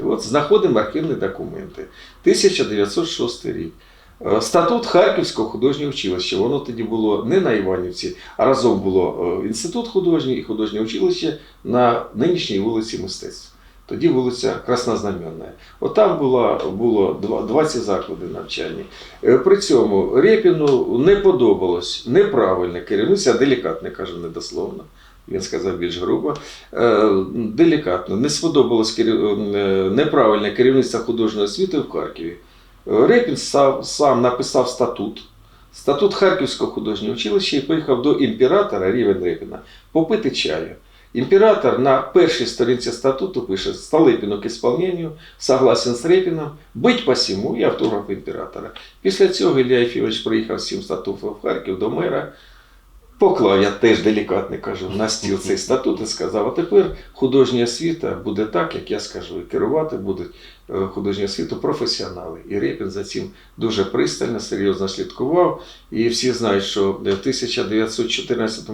От знаходимо архівні документи. 1906 рік. Е, Статут Харківського художнього училища. Воно тоді було не на Іванівці, а разом було е, інститут художній і художнє училище на нинішній вулиці мистецтв. Тоді вулиця Краснознаменна. От там було, було 20 закладів навчання. Е, При цьому Рєпіну не подобалось неправильне керівництво, я делікатно кажу недословно. Він сказав більш грубо. Е, Делікатно, не сподобалось е, неправильне керівництво художньої освіти в Харкові. Репін сам, сам написав статут, статут Харківського художнього училища і поїхав до імператора Рівен Репіна попити чаю. Імператор на першій сторінці статуту пише Столипіну к ісполненню, согласен з Репіном, бить посіму і автограф імператора. Після цього Ілля Ефімович приїхав з цим статутом в Харків до мера. Поклав, я теж делікатно кажу, на стіл цей статут і сказав, а тепер художня освіта буде так, як я скажу. І керувати будуть е, художню освіту професіонали. І Репін за цим дуже пристально, серйозно слідкував. І всі знають, що в 1914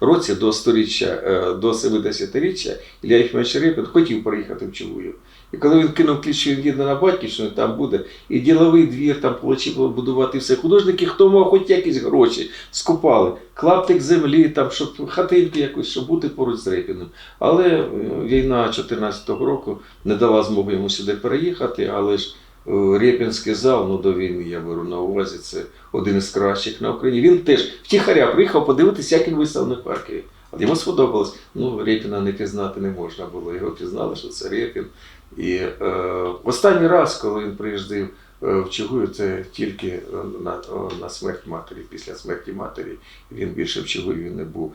році до сторіччя, е, до 70-річчя, Ілля Єфімович Репін хотів приїхати в Чугуїв. І коли він кинув ключі від діда на батьківщину, там буде і діловий двір, там почали будувати все. Художники, хто мав хоч якісь гроші, скупали клаптик землі, там, щоб хатинку якусь, щоб бути поруч з Репіним. Але е, війна 14-го року не дала змоги йому сюди переїхати, але ж е, Рєпінський зал, ну до війни я беру на увазі, це один із кращих на Україні. Він теж втіхаря приїхав подивитися, як він виставлений в Харкові. Йому сподобалось. Ну, Рєпіна не пізнати не можна було. Його пізнали, що це Рєпін. І е, останній раз, коли він приїздив е, в Чугую, це тільки е, на, на смерть матері. Після смерті матері він більше в Чугуєві не був.